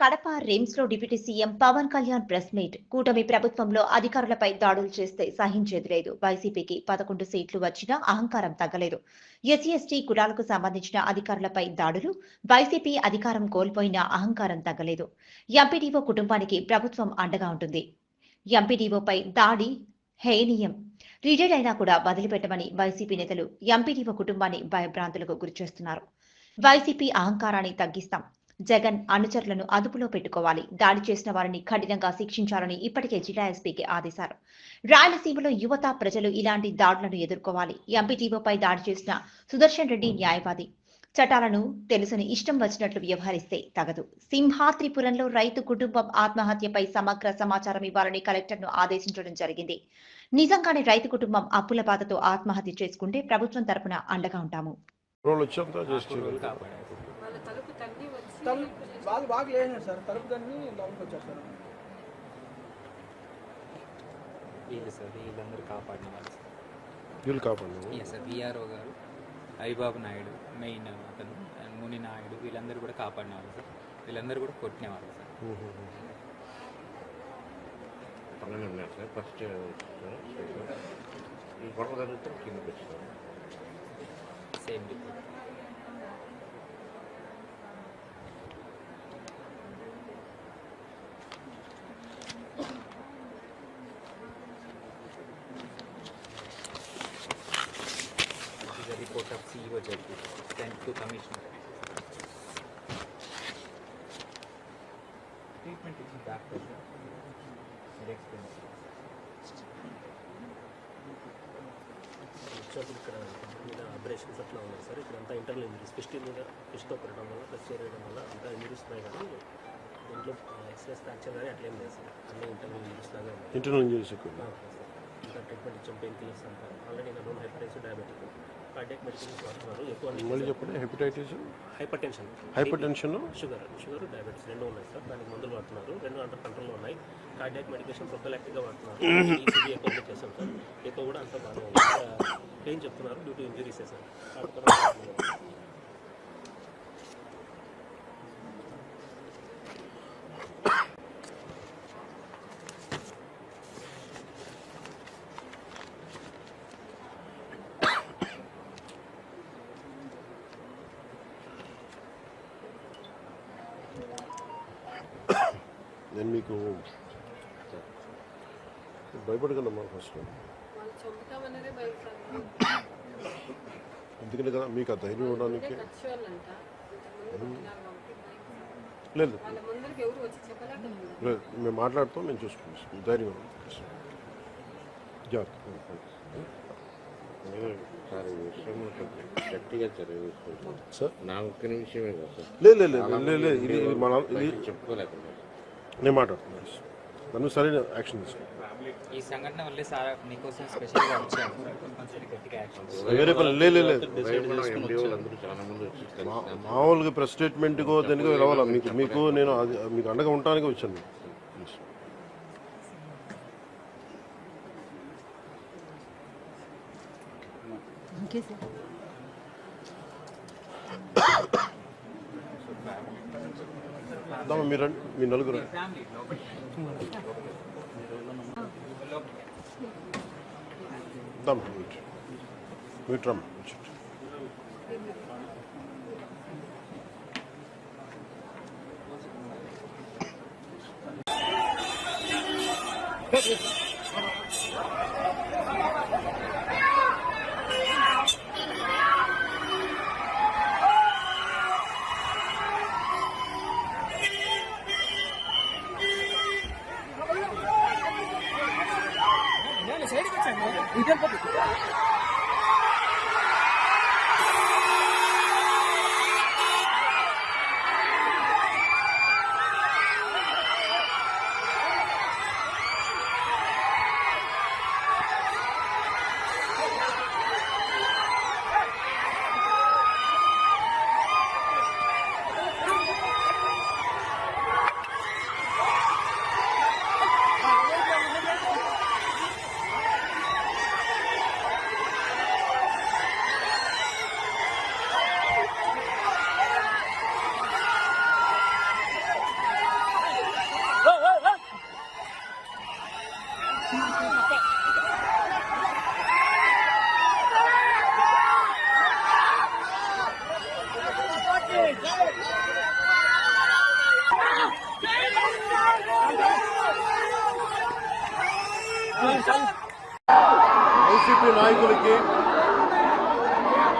Kadapa రిమ్స్లో deputy CM Pawan Kalyan press meet. కూటమి ప్రభుత్వంలో అధికారులపై దాడులు చేస్తే సహించేది లేదు. వైసీపీకి పదకొండు సీట్లు వచ్చినా అహంకారం తగ్గలేదు. ఎస్సీ ఎస్టీ కులాలకు సంబంధించిన అధికారులపై దాడులు వైసీపీ అధికారం కోల్పోయినా అహంకారం తగ్గలేదు. ఎంపీడీఓ కుటుంబానికి ప్రభుత్వం అండగా ఉంటుంది. ఎంపీడీఓపై దాడి హేనీయం రిటైర్డ్ అయినా కూడా వదిలిపెట్టమని వైసీపీ నేతలు ఎంపీడీఓ కుటుంబాన్ని భయభ్రాంతులకు గురిచేస్తున్నారు. వైసీపీ అహంకారాన్ని తగ్గిస్తాం. జగన్ అనుచరులను అదుపులో పెట్టుకోవాలి. దాడి చేసిన వారిని కఠినంగా శిక్షించాలని ఇప్పటికే జిల్లా ఎస్పీకి ఆదేశారు రాయలసీమలో యువత ప్రజలు ఇలాంటి దాడులను ఎదుర్కోవాలి. ఎంపీటీఓపై దాడి చేసిన సుదర్శన్ రెడ్డి న్యాయవాది. చట్టాలను తెలుసుని ఇష్టం వచ్చినట్లు వ్యవహరిస్తే తగదు. సింహాద్రిపురంలో రైతు కుటుంబం ఆత్మహత్యపై సమగ్ర సమాచారం ఇవ్వాలని కలెక్టర్ను ఆదేశించడం జరిగింది. నిజంగానే రైతు కుటుంబం అప్పుల బాధతో ఆత్మహత్య చేసుకుంటే ప్రభుత్వం తరపున అండగా ఉంటాము రోజులు వచ్చేంత చేసి వాళ్ళ తలుపు తన్ని వచ్చి తలుపు బాగా బాగా లేచినారు సార్. తలుపు దాన్ని లోపలికి వచ్చారు సార్. వీళ్ళు సార్? వీళ్ళందరూ కాపాడిన వాళ్ళు సార్. వీళ్ళు కాపాడు ఎస్ సార్ విఆర్ఓ గారు హరిబాబు నాయుడు మెయిన్ అతను ముని నాయుడు వీళ్ళందరూ కూడా కాపాడిన వాళ్ళు సార్. వీళ్ళందరూ కూడా కొట్టిన వాళ్ళు సార్. పక్కనే ఉన్నారు సార్. ఫస్ట్ ఈ గొడవ జరిగితే కిందకి వచ్చారు. Same to Commissioner. Treatment is back pressure. Very expensive. వచ్చేప్పుడు ఇక్కడ మీద ఆపరేషన్స్ అట్లా ఉన్నాయి సార్ ఇక్కడ అంతా ఇంటర్నల్ ఇంజరీస్ ఫిస్ట్ మీద ఫిస్ట్తో కొట్టడం వల్ల ప్లస్ చేయడం వల్ల అంతా ఇంజరీస్ ఉన్నాయి కానీ దీంట్లో ఎక్స్ప్రెస్ ఫ్రాక్చర్ కానీ అట్లేం లేదు సార్ అన్నీ ఇంటర్నల్ ఇంజరీస్ లాగా ఉన్నాయి ఇంటర్నల్ ఇంజరీస్ ఎక్కువ ఆ, ఓకే సార్ ఇంకా ట్రీట్మెంట్ ఇచ్చాం పెయిన్ కిల్లర్స్ అంతా ఆల్రెడీ నా known hyper diabetic cardiac medicines వాడుతున్నారు ఎక్కువ మళ్ళీ చెప్పండి hepatitis hypertension hypertension sugar sugar diabetes రెండు ఉన్నాయి సార్. దానికి మందులు వాడుతున్నారు. రెండు అండర్ కంట్రోల్లో ఉన్నాయి. కార్డియాక్ మెడికేషన్ ప్రొఫెలాక్టిక్గా వాడుతున్నారు. ఈసీజీ ఎక్కువ కూడా చేస్తాం సార్. ఎక్కువ కూడా అంతా ఉంది. పెయిన్ చెప్తున్నారు డ్యూ టు ఇంజరీసే సార్. నేను మీకు భయపడకండి అమ్మా ఫస్ట్ వాళ్ళు చంపుతామనేదే భయపడతారు ఎందుకంటే కదా మీకు ఆ ధైర్యం ఇవ్వడానికి ఖర్చు వాళ్ళంట ఇంతకుముందు కొట్టినారు కాబట్టి భయం. లేదు వాళ్ళ ముందరికి ఎవరు వచ్చి చెప్పలేకపోతున్నారు లేదు మేము మాట్లాడుతాం మేము చూసుకుంటాం. ధైర్యం ఇవ్వండి. జాగ్రత్త. నేను సార్ ఈ విషయం కొంచెం గట్టిగా చర్య తీసుకుంటాను సార్. నా ఒక్క నిమిషమే కదా. సార్ లేదు లేదు లేదు. లేదు లేదు. ఇది ఇది మన ఇది బయట చెప్పుకోలేకుండా నేను మాట్లాడుతున్నాను నన్ను సరైన యాక్షన్ తీసుకోండి ఈ సంఘటన వల్లే సార్ మీకోసం స్పెషల్గా వచ్చాము కొంచెం గట్టిగా యాక్షన్ వేరే పని లేదు మామూలుగా ప్రెస్ స్టేట్మెంట్కో దేనికో రావాలా? మీకు మీకు నేను అది మీకు అండగా ఉండటానికి వచ్చాను. దమ్మ మీరు మీ నలుగురు దమ్ మీట్ రమ్ Thank you. এটার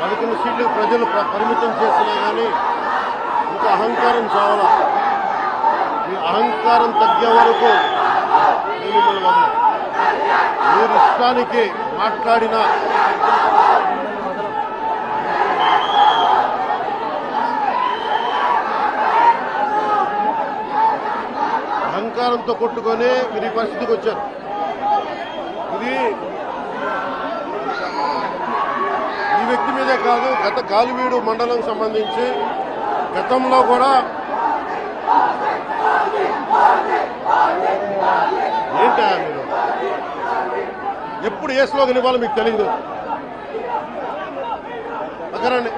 పదకొండు సీట్లు ప్రజలు ప- పరిమితం చేసినా కానీ ఇంకా అహంకారం చావాలా. మీ అహంకారం తగ్గే వరకు నేను మిమ్మల్ని మీరు ఇష్టానికి మాట్లాడిన అహంకారంతో కొట్టుకొని మీరు ఈ పరిస్థితికి వచ్చారు. ఇది ఈ వ్యక్తి మీదే కాదు గత గాలివీడు మండలం సంబంధించి గతంలో కూడా ఏంటి ఎప్పుడు ఏ స్లోగన్ ఇవ్వాలో మీకు తెలియదు పక్కరండి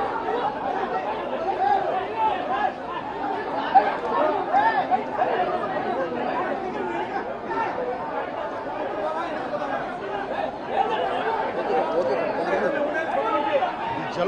ఈ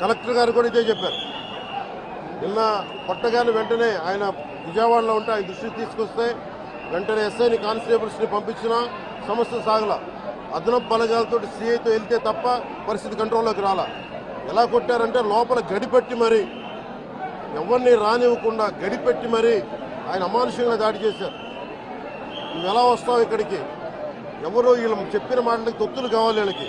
కలెక్టర్ గారు కూడా ఇదే చెప్పారు. నిన్న కొట్టగాని వెంటనే ఆయన విజయవాడలో ఉంటే ఆయన దృష్టికి తీసుకొస్తే వెంటనే ఎస్ఐని కానిస్టేబుల్స్ని పంపించిన సమస్య సాగల. అదనపు బలగాలతో సీఐతో వెళ్తే తప్ప పరిస్థితి కంట్రోల్లోకి రాలా. ఎలా కొట్టారంటే లోపల గడిపెట్టి మరి ఎవరిని రానివ్వకుండా గడిపెట్టి మరి ఆయన అమానుషంగా దాడి చేశారు. నువ్వు ఎలా వస్తావు ఇక్కడికి? ఎవరు వీళ్ళు చెప్పిన మాటలకి తొత్తులు కావాలి వీళ్ళకి.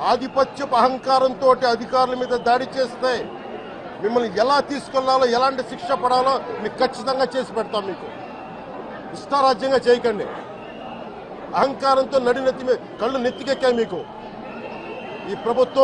ఆధిపత్యపు అహంకారంతో అధికారుల మీద దాడి చేస్తే మిమ్మల్ని ఎలా తీసుకెళ్ళాలో ఎలాంటి శిక్ష పడాలో మీకు ఖచ్చితంగా చేసి పెడతాం మీకు. ఇష్టారాజ్యంగా చేయకండి. అహంకారంతో నడినెత్తి కళ్ళు నెత్తికెక్కాయి మీకు. ఈ ప్రభుత్వం